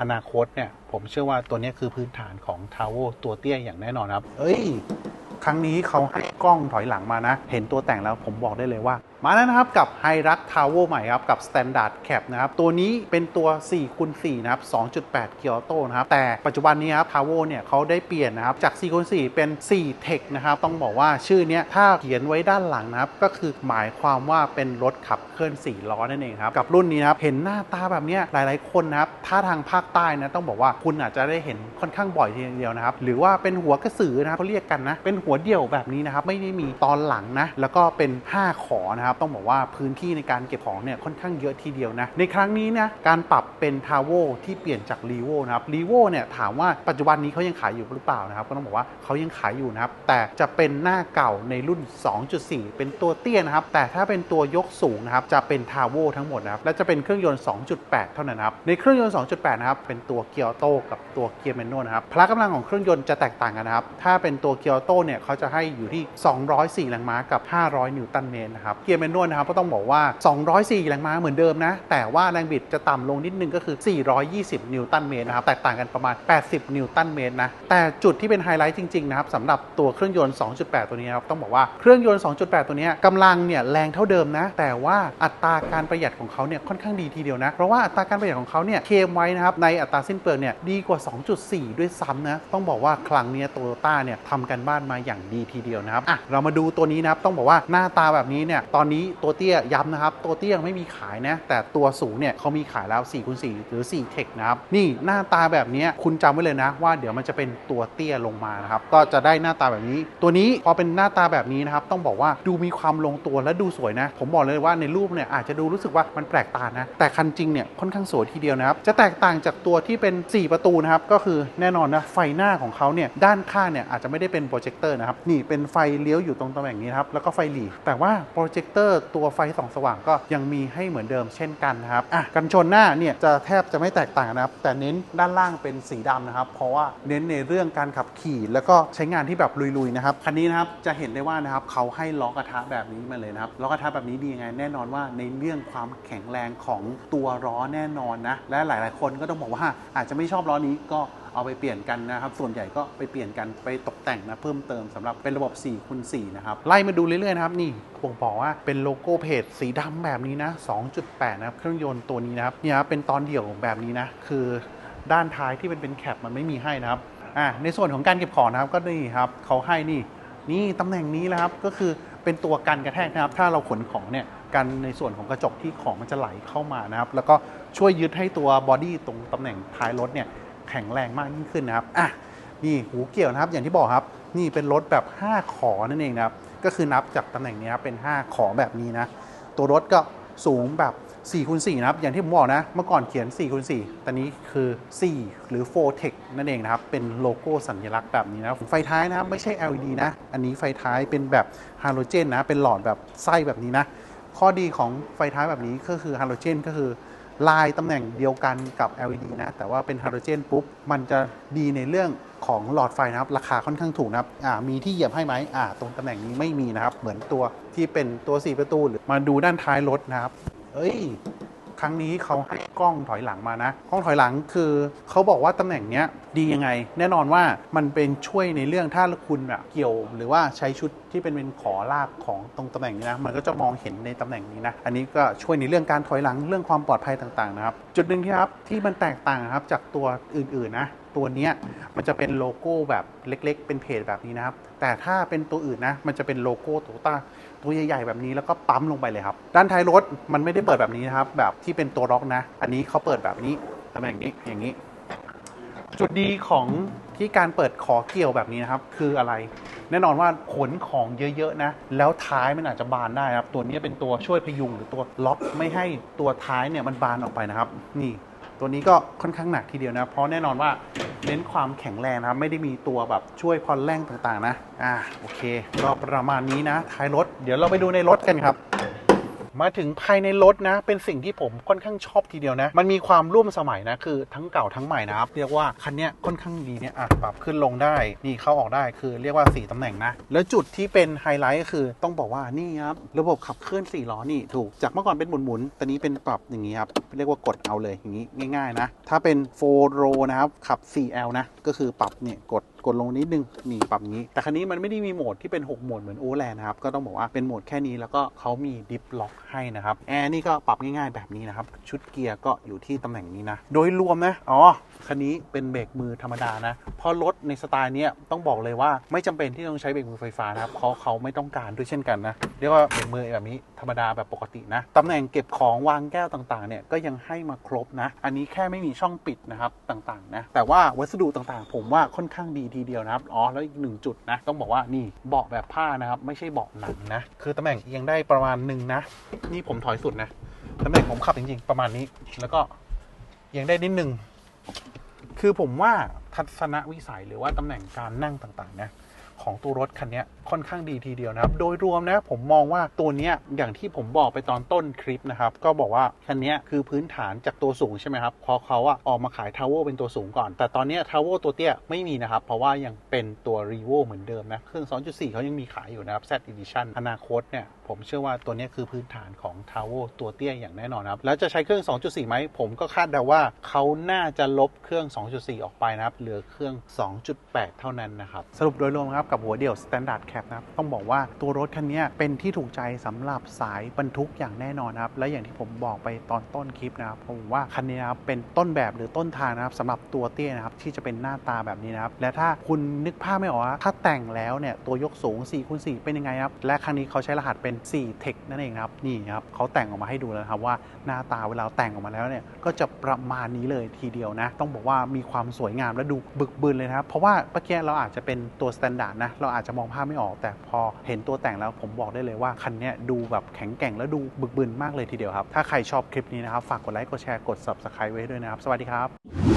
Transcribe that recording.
อนาคตเนี่ยผมเชื่อว่าตัวนี้คือพื้นฐานของทาวเวอร์ตัวเตี้ยอย่างแน่นอนครับ เอ้ย ครั้งนี้เขาให้กล้องถอยหลังมานะ เห็นตัวแต่งแล้วผมบอกได้เลยว่ามาแล้วนะครับกับไฮรักทาวเวใหม่ครับกับ Standard Cap นะครับตัวนี้เป็นตัว4คูณ4นะครับ2.8เกียร์โตนะครับแต่ปัจจุบันนี้ครับทาวเวเนี่ยเขาได้เปลี่ยนนะครับจาก4คูณ4เป็น4 Tech นะครับต้องบอกว่าชื่อเนี้ยถ้าเขียนไว้ด้านหลังนะครับก็คือหมายความว่าเป็นรถขับเคลื่อน4ล้อนั่นเองครับกับรุ่นนี้นะครับเห็นหน้าตาแบบเนี้ยหลายๆคนนะครับถ้าทางภาคใต้นะต้องบอกว่าคุณอาจจะได้เห็นค่อนข้างบ่อยทีเดียวนะครับหรือว่าเป็นหัวกระสือนะครับเขาเรียกกันนะเป็นหัวเดี่ยวแบบนี้นะครับไม่ได้มีตอนหลังนะแล้วก็เป็น 5 ขอนะครับต้องบอกว่าพื้นที่ในการเก็บของเนี่ยค่อนข้างเยอะทีเดียวนะในครั้งนี้นะการปรับเป็นทาวเวที่เปลี่ยนจากรีโวนะครับรีโวเนี่ยถามว่าปัจจุบันนี้เขายังขายอยู่หรือเปล่านะครับก็ต้องบอกว่าเขายังขายอยู่นะครับแต่จะเป็นหน้าเก่าในรุ่น 2.4 เป็นตัวเตี้ยนะครับแต่ถ้าเป็นตัวยกสูงนะครับจะเป็นทาวเวทั้งหมดนะครับและจะเป็นเครื่องยนต์ 2.8 เท่านั้นนะครับในเครื่องยนต์ 2.8 นะครับเป็นตัวเกียร์โต้กับตัวเกียร์แมนนวลนะครับพละกำลังของเครื่องยนต์จะแตกต่างกันนะครับถ้าเป็นตัวเกียร์โต้เนี่ยเขาจะให้อยู่ที่ 204 แรงม้ากับ 500 นิวตันเมตรนะครับเกียร์แมนนวลนะครับก็ต้องบอกว่า 204 แรงม้าเหมือนเดิมนะ แต่ว่าแรงบิดจะต่ำลงนิดนึงก็คือ 420 นิวตันเมตรนะครับ แตกต่างกันประมาณ 80 นิวตันเมตรนะ แต่จุดที่เป็นไฮไลท์จริง ๆ นะครับสำหรับตัวเครื่องยนต์ 2.8 ตัวนี้ครับ ต้องบอกว่าเครื่องยนต์ 2.8 ตัวนี้กำลังเนี่ยแรงเท่าเดิมนะ แต่ว่าอัตราการประหยัดของเขาเนี่ยค่อนข้างดีทีเดียวนะ เพราะว่าอัตราการประหยัดของเขาเนี่ยเคมไว้นะครับในอัตราสิ้นเปลืองเนี่ยดีกว่า 2.4 ด้วยซ้ำนะ ต้องบอกว่าครั้งเนี้โตโยต้าเนี่ยทำกันบ้านมาอย่างดีทีเดียวนะครับอะเรามาดูตัวนี้นะครับต้องบอกว่าหน้าตาแบบนี้เนี่ยตอนนี้ตัวเตี้ยย้ำนะครับ ตัวเตี้ยยังไม่มีขายนะ แต่ตัวสูงเนี่ยเขามีขายแล้ว4คูณ4หรือ4 Tech นะครับ นี่หน้าตาแบบนี้คุณจำไว้เลยนะ ว่าเดี๋ยวมันจะเป็นตัวเตี้ยลงมานะครับ ก็จะได้หน้าตาแบบนี้ ตัวนี้พอเป็นหน้าตาแบบนี้นะครับ ต้องบอกว่าดูมีความลงตัวและดูสวยนะ ผมบอกเลยว่าในรูปเนี่ยอาจจะดูรู้สึกว่ามันแปลกตานะ แต่คันจริงเนี่ยค่อนข้างสวยทีเดียวนะครับ จะแตกต่างจากตัวที่เป็น 4 ประตูนะครับ ก็คือแน่นอนนะไฟหน้าของเขาเนี่ยด้านข้างเนี่ยอาจจะไม่ได้เป็นโปรเจคเตอร์นะครับ นี่เป็นไฟเลี้ยวอยู่ตรงตำแหน่งนี้ครับ แล้วก็ไฟหลีแต่ว่าโปรเจคเตอร์ตัวไฟส่องสว่างก็ยังมีให้เหมือนเดิมเช่นกันนะครับอะกันชนหน้าเนี่ยจะแทบจะไม่แตกต่างนะครับ แต่เน้นด้านล่างเป็นสีดำนะครับ เพราะว่าเน้นในเรื่องการขับขี่แล้วก็ใช้งานที่แบบลุยๆนะครับคันนี้นะครับจะเห็นได้ว่านะครับเขาให้ล้อกระทะแบบนี้มาเลยนะครับล้อกระทะแบบนี้ดียังไงแน่นอนว่าในเรื่องความแข็งแรงของตัวล้อแน่นอนนะและหลาย ๆ คนก็ต้องบอกว่าอาจจะไม่ชอบล้อนี้ก็ เอาไปเปลี่ยนกันนะครับ ส่วนใหญ่ก็ไปเปลี่ยนกันไปตกแต่งนะเพิ่มเติมสำหรับเป็นระบบ4คูณ4นะครับ ไล่มาดูเรื่อยๆนะครับนี่บ่งบอกว่าเป็นโลโก้เพจสีดำแบบนี้นะ 2.8 นะครับ เครื่องยนต์ตัวนี้นะครับเนี่ยครับเป็นตอนเดี่ยวแบบนี้นะ คือด้านท้ายที่เป็นเป็นแคปมันไม่มีให้นะครับอ่าในส่วนของการเก็บของนะครับก็นี่ครับเขาให้นี่นี่ตำแหน่งนี้นะครับก็คือเป็นตัวกันกระแทกนะครับ ถ้าเราขนของเนี่ยกันในส่วนของกระจกที่ของมันจะไหลเข้ามานะครับ แล้วก็ช่วยยึดให้ตัวบอดี้ตรงตำแหน่งท้ายรถเนี่ย แข็งแรงมากยิ่งขึ้นนะครับอะนี่หูเกี่ยวนะครับอย่างที่บอกครับ นี่เป็นรถแบบ 5 ขอนั่นเองนะครับ ก็คือนับจากตำแหน่งนี้ครับเป็น 5 ขอแบบนี้นะ ตัวรถก็สูงแบบ4คูณ4นะครับ อย่างที่ผมบอกนะ เมื่อก่อนเขียน4คูณ4ตอนนี้คือ 4 หรือ 4 Tech นั่นเองนะครับ เป็นโลโก้สัญลักษณ์แบบนี้นะไฟท้ายนะครับไม่ใช่ LED นะ อันนี้ไฟท้ายเป็นแบบฮาโลเจนนะ เป็นหลอดแบบไส้แบบนี้นะ ข้อดีของไฟท้ายแบบนี้ก็คือฮาโลเจนก็คือ ลายตำแหน่งเดียวกันกับ LED นะ แต่ว่าเป็นไฮโดรเจนปุ๊บ มันจะดีในเรื่องของหลอดไฟนะครับ ราคาค่อนข้างถูกนะครับอ่ามีที่เหยียบให้ไหมอ่าตรงตำแหน่งนี้ไม่มีนะครับ เหมือนตัวที่เป็นตัว 4 ประตูหรือมาดูด้านท้ายรถนะครับ เอ้ย ครั้งนี้เขาให้กล้องถอยหลังมานะ กล้องถอยหลังคือเขาบอกว่าตำแหน่งเนี้ยดียังไง แน่นอนว่ามันเป็นช่วยในเรื่องถ้าคุณแบบเกี่ยว หรือว่าใช้ชุดที่เป็นเป็นขอลากของตรงตำแหน่งนี้นะ มันก็จะมองเห็นในตำแหน่งนี้นะ อันนี้ก็ช่วยในเรื่องการถอยหลังเรื่องความปลอดภัยต่างๆนะครับ จุดหนึ่งที่ครับที่มันแตกต่างครับจากตัวอื่นๆนะ ตัวนี้มันจะเป็นโลโก้แบบเล็ก ๆ เป็นเพจแบบนี้นะครับ แต่ถ้าเป็นตัวอื่นนะ มันจะเป็นโลโก้โตโยต้าตัวใหญ่ๆแบบนี้แล้วก็ปั๊มลงไปเลยครับ ด้านท้ายรถมันไม่ได้เปิดแบบนี้นะครับ แบบที่เป็นตัวล็อกนะ อันนี้เขาเปิดแบบนี้ตำแหน่งนี้อย่างนี้ จุดดีของที่การเปิดขอเกี่ยวแบบนี้นะครับ คืออะไร แน่นอนว่าขนของเยอะๆนะ แล้วท้ายมันอาจจะบานได้ครับ ตัวนี้เป็นตัวช่วยพยุงหรือตัวล็อกไม่ให้ตัวท้ายเนี่ยมันบานออกไปนะครับ นี่ ตัวนี้ก็ค่อนข้างหนักทีเดียวนะ เพราะแน่นอนว่า เน้นความแข็งแรงนะครับ ไม่ได้มีตัวแบบช่วยพอนแรงต่างๆนะ อ่า โอเค ก็ประมาณนี้นะ ท้ายรถ เดี๋ยวเราไปดูในรถกันครับ มาถึงภายในรถนะ เป็นสิ่งที่ผมค่อนข้างชอบทีเดียวนะ มันมีความร่วมสมัยนะ คือทั้งเก่าทั้งใหม่นะครับ เรียกว่าคันนี้ค่อนข้างดีเนี่ยอะปรับขึ้นลงได้ นี่เข้าออกได้ คือเรียกว่า 4 ตำแหน่งนะ แล้วจุดที่เป็นไฮไลท์ก็คือต้องบอกว่านี่ครับ ระบบขับเคลื่อน4ล้อนี่ถูก จากเมื่อก่อนเป็นหมุนๆตอนนี้เป็นปรับอย่างนี้ครับ เรียกว่ากดเอาเลยอย่างนี้ง่าย ๆนะ ถ้าเป็น4 row นะครับ ขับ 4L นะ ก็คือปรับเนี่ยกด กดลงนิดนึงนี่ปรับนี้ แต่คันนี้มันไม่ได้มีโหมดที่เป็น 6 โหมดเหมือนโอแลนนะครับ ก็ต้องบอกว่าเป็นโหมดแค่นี้แล้วก็เขามีดิฟล็อกให้นะครับแอร์นี่ก็ปรับง่ายๆแบบนี้นะครับ ชุดเกียร์ก็อยู่ที่ตำแหน่งนี้นะ โดยรวมนะอ๋อคันนี้เป็นเบรกมือธรรมดานะเพราะรถในสไตล์นี้ต้องบอกเลยว่าไม่จำเป็นที่ต้องใช้เบรกมือไฟฟ้านะครับเพราะเขาไม่ต้องการด้วยเช่นกันนะเรียกว่าเบรกมือแบบนี้ธรรมดาแบบปกตินะตำแหน่งเก็บของวางแก้วต่างๆเนี่ยก็ยังให้มาครบนะ อันนี้แค่ไม่มีช่องปิดนะครับต่างๆนะแต่ว่าวัสดุต่างๆ ผมว่าค่อนข้างดีทีีเดียวนะครับ อ๋อ แล้วอีกหนึ่งจุดนะ ต้องบอกว่านี่เบาะแบบผ้านะครับ ไม่ใช่เบาะหนังนะ คือตำแหน่งเอียงได้ประมาณหนึ่งนะ นี่ผมถอยสุดนะ ตำแหน่งผมขับจริงๆ ประมาณนี้ แล้วก็เอียงได้นิดนึงคือผมว่าทัศนวิสัยหรือว่าตำแหน่งการนั่งต่างๆ นะ ของตัวรถคันนี้ค่อนข้างดีทีเดียวนะครับ โดยรวมนะผมมองว่าตัวนี้อย่างที่ผมบอกไปตอนต้นคลิปนะครับ ก็บอกว่าคันนี้คือพื้นฐานจากตัวสูงใช่ไหมครับ พอเขาอะออกมาขายทาวเวอร์เป็นตัวสูงก่อน แต่ตอนนี้ทาวเวอร์ตัวเตี้ยไม่มีนะครับ เพราะว่ายังเป็นตัว r e v o เหมือนเดิมนะ เครื่อง 2.4 เขายังมีขายอยู่นะครับ Z Edition อนาคตเนี่ยผมเชื่อว่าตัวนี้คือพื้นฐานของ t a v o ตัวเตี้ยอย่างแน่นอนครับ แล้วจะใช้เครื่อง 2.4 ไหมผมก็คาดเดาว่าเขาน่าจะลบเครื่อง 2.4 ออกไปนะครับเหลือเครื่อง 2.8 เท่านั้นนะครับสรุปโดยรวมครับกับหัวเดี่ยว Standard Cap นะครับต้องบอกว่าตัวรถคันนี้เป็นที่ถูกใจสำหรับสายบรรทุกอย่างแน่นอนครับและอย่างที่ผมบอกไปตอนต้นคลิปนะครับผมว่าคันนี้นะครับเป็นต้นแบบหรือต้นทางนะครับสำหรับตัวเตี้ยนะครับที่จะเป็นหน้าตาแบบนี้นะครับและถ้าคุณนึกภาพไม่ออกว่าถ้าแต่งแล้วเนี่ยตัวยกสูง4คูณ4เป็นยังไงครับและครั้งนี้เขาใช้รหัสเป็น4 Tech นั่นเองครับนี่ครับเขาแต่งออกมาให้ดูแล้วครับว่าหน้าตาเวลาแต่งออกมาแล้วเนี่ยก็จะประมาณนี้เลยทีเดียวนะต้องบอกว่ามีความสวยงามและดูบึกบึนเลยนะครับเพราะว่าเมื่อกี้เราอาจจะเป็นตัวสแตนะเราอาจจะมองภาพไม่ออก แต่พอเห็นตัวแต่งแล้วผมบอกได้เลยว่าคันนี้ดูแบบแข็งแกร่งและดูบึกบึนมากเลยทีเดียวครับ ถ้าใครชอบคลิปนี้นะครับ ฝากกดไลค์กดแชร์กด subscribe ไว้ด้วยนะครับ สวัสดีครับ